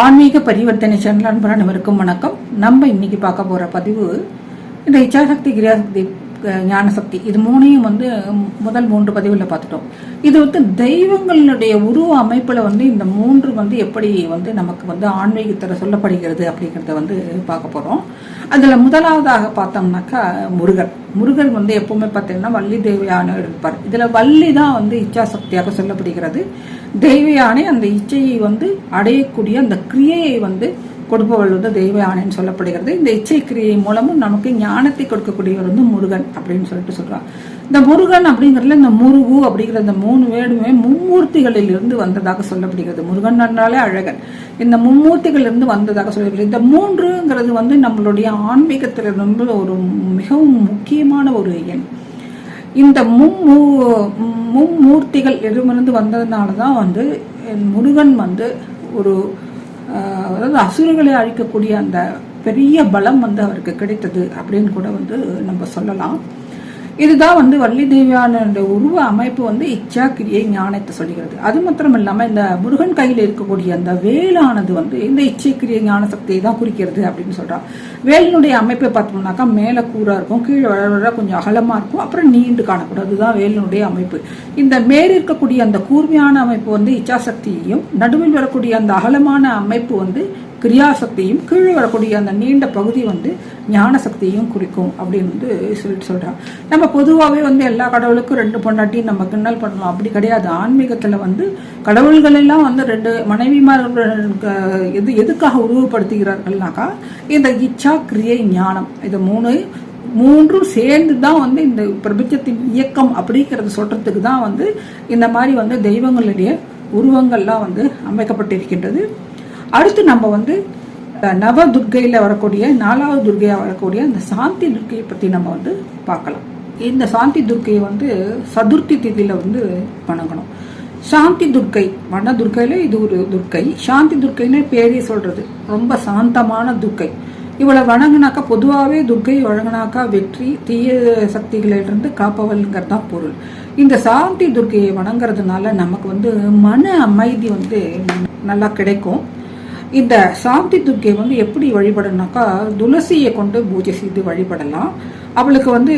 ஆன்மீக பரிவர்த்தனை சேனல் அன்பர் அனைவருக்கும் வணக்கம். நம்ம இன்னைக்கு பார்க்க போற பதிவு இந்த இச்சாசக்தி கிரியாசக்தி ஞானசக்தி. இது மூணையும் வந்து முதல் மூன்று பதிவில் பார்த்துட்டோம். இது வந்து தெய்வங்களுடைய உருவ அமைப்புல வந்து இந்த மூன்று வந்து எப்படி வந்து நமக்கு வந்து ஆன்மீகத்தில் சொல்லப்படுகிறது அப்படிங்கிறத வந்து பார்க்க போறோம். அதுல முதலாவதாக பார்த்தோம்னாக்கா முருகன். முருகன் வந்து எப்பவுமே பார்த்தீங்கன்னா வள்ளி தேவையான இருப்பார். இதுல வள்ளி தான் வந்து இச்சாசக்தியாக சொல்லப்படுகிறது. தேவையானே அந்த இச்சையை வந்து அடையக்கூடிய அந்த கிரியையை வந்து கொடுப்பவள் வந்து தெய்வ யானைன்னு சொல்லப்படுகிறது. இந்த இச்சை கிரியை மூலமும் நமக்கு ஞானத்தை கொடுக்கக்கூடியவர் வந்து முருகன் அப்படின்னு சொல்லிட்டு சொல்கிறான் இந்த முருகன் அப்படிங்கிறதுல இந்த முருகு அப்படிங்கிற இந்த மூணு வேடுமே மும்மூர்த்திகளில் இருந்து வந்ததாக சொல்லப்படுகிறது. முருகன் என்றாலே அழகன். இந்த மும்மூர்த்திகள் இருந்து வந்ததாக சொல்லப்படுகிறது. இந்த மூன்றுங்கிறது வந்து நம்மளுடைய ஆன்மீகத்தில் ரொம்ப ஒரு மிகவும் முக்கியமான ஒரு எண். இந்த மும்மூ மும்மூர்த்திகள் இடமிருந்து வந்ததுனால தான் வந்து முருகன் வந்து ஒரு அதாவது அசுரர்களை அழிக்கக்கூடிய அந்த பெரிய பலம் வந்து அவருக்கு கிடைத்தது அப்படின்னு கூட வந்து நம்ம சொல்லலாம். இதுதான் வந்து வள்ளி தேவியான உருவ அமைப்பு வந்து இச்சா கிரியை ஞானத்தை சொல்கிறது. அது மாத்திரம் இல்லாமல் இந்த முருகன் கையில் இருக்கக்கூடிய அந்த வேலானது வந்து இந்த இச்சை கிரியை ஞான சக்தியை தான் குறிக்கிறது அப்படின்னு சொல்கிறான் வேலினுடைய அமைப்பை பார்த்தோம்னாக்கா மேலே கூறாக இருக்கும் கீழே வர கொஞ்சம் அகலமாக இருக்கும் அப்புறம் நீண்டு காணக்கூடாது அதுதான் வேலினுடைய அமைப்பு. இந்த மேல் இருக்கக்கூடிய அந்த கூர்மையான அமைப்பு வந்து இச்சா சக்தியையும் நடுவில் வரக்கூடிய அந்த அகலமான அமைப்பு வந்து கிரியாசக்தியும் கீழே வரக்கூடிய அந்த நீண்ட பகுதி வந்து ஞான சக்தியையும் குறிக்கும் அப்படின்னு வந்து சொல்லிட்டு சொல்றான் நம்ம பொதுவாகவே வந்து எல்லா கடவுளுக்கும் ரெண்டு பொண்டாட்டி நம்ம கிண்டல் பண்ணலாம். அப்படி கிடையாது. ஆன்மீகத்துல வந்து கடவுள்கள் எல்லாம் வந்து ரெண்டு மனைவிமார்கள் எது எதுக்காக உருவப்படுத்துகிறார்கள்னாக்கா இந்த இச்சா கிரியை ஞானம். இது மூணு மூன்றும் சேர்ந்து தான் வந்து இந்த பிரபஞ்சத்தின் இயக்கம் அப்படிங்கிறத சொல்றதுக்கு தான் வந்து இந்த மாதிரி வந்து தெய்வங்களுடைய உருவங்கள்லாம் வந்து அமைக்கப்பட்டிருக்கின்றது. அடுத்து நம்ம வந்து நவ துர்கையில் வரக்கூடிய நாலாவது துர்கையாக வரக்கூடிய அந்த சாந்தி துர்க்கையை பற்றி நம்ம வந்து பார்க்கலாம். இந்த சாந்தி துர்க்கையை வந்து சதுர்த்தி திதியில் வந்து வணங்கணும். சாந்தி துர்க்கை வண்ண துர்க்கையில இது ஒரு துர்க்கை சாந்தி துர்க்கைன்னு பேரே சொல்கிறது ரொம்ப சாந்தமான துர்க்கை இவளை வணங்கினாக்கா பொதுவாகவே துர்க்கை வழங்கினாக்கா வெற்றி தீய சக்திகளிலிருந்து காப்பவள்ங்கிறது தான் பொருள். இந்த சாந்தி துர்க்கையை வணங்குறதுனால நமக்கு வந்து மன அமைதி வந்து நல்லா கிடைக்கும். இந்த சாந்தி துர்க்கை வந்து எப்படி வழிபடணும்னாக்கா துளசியை கொண்டு பூஜை செய்து வழிபடலாம். அவளுக்கு வந்து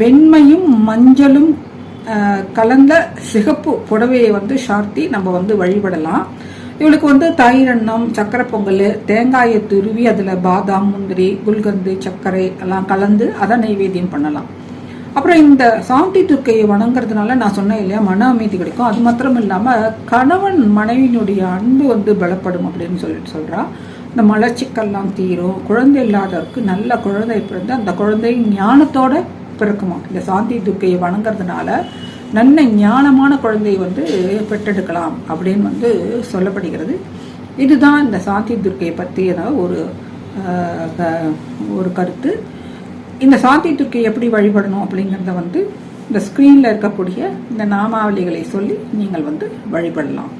வெண்மையும் மஞ்சளும் கலந்த சிகப்பு புடவையை வந்து சார்த்தி நம்ம வந்து வழிபடலாம். இவளுக்கு வந்து தயிரெண்ணம் சக்கரை பொங்கல் தேங்காயை துருவி அதில் பாதாம் முந்திரி குல்கந்து சர்க்கரை எல்லாம் கலந்து அதை நைவேத்தியம் பண்ணலாம். அப்புறம் இந்த சாந்தி துர்க்கையை வணங்குறதுனால நான் சொன்னேன் இல்லையா மன அமைதி கிடைக்கும். அது மாத்திரம் இல்லாமல் கணவன் மனைவியினுடைய அன்பு வந்து பலப்படும் அப்படின்னு சொல்லிட்டு சொல்கிறா இந்த மலச்சிக்கல்லாம் தீரும். குழந்தை இல்லாதவருக்கு நல்ல குழந்தை பிறந்து அந்த குழந்தை ஞானத்தோட பிறக்குமா? இந்த சாந்தி துர்க்கையை வணங்குறதுனால நல்ல ஞானமான குழந்தையை வந்து பெற்றெடுக்கலாம் அப்படின்னு வந்து சொல்லப்படுகிறது. இதுதான் இந்த சாந்தி துர்க்கையை பற்றிய ஒரு ஒரு கருத்து. இந்த சாந்தி துர்க்கை எப்படி வழிபடணும் அப்படிங்கிறத வந்து இந்த ஸ்க்ரீனில் இருக்கக்கூடிய இந்த நாமாவளிகளை சொல்லி நீங்கள் வந்து வழிபடலாம்.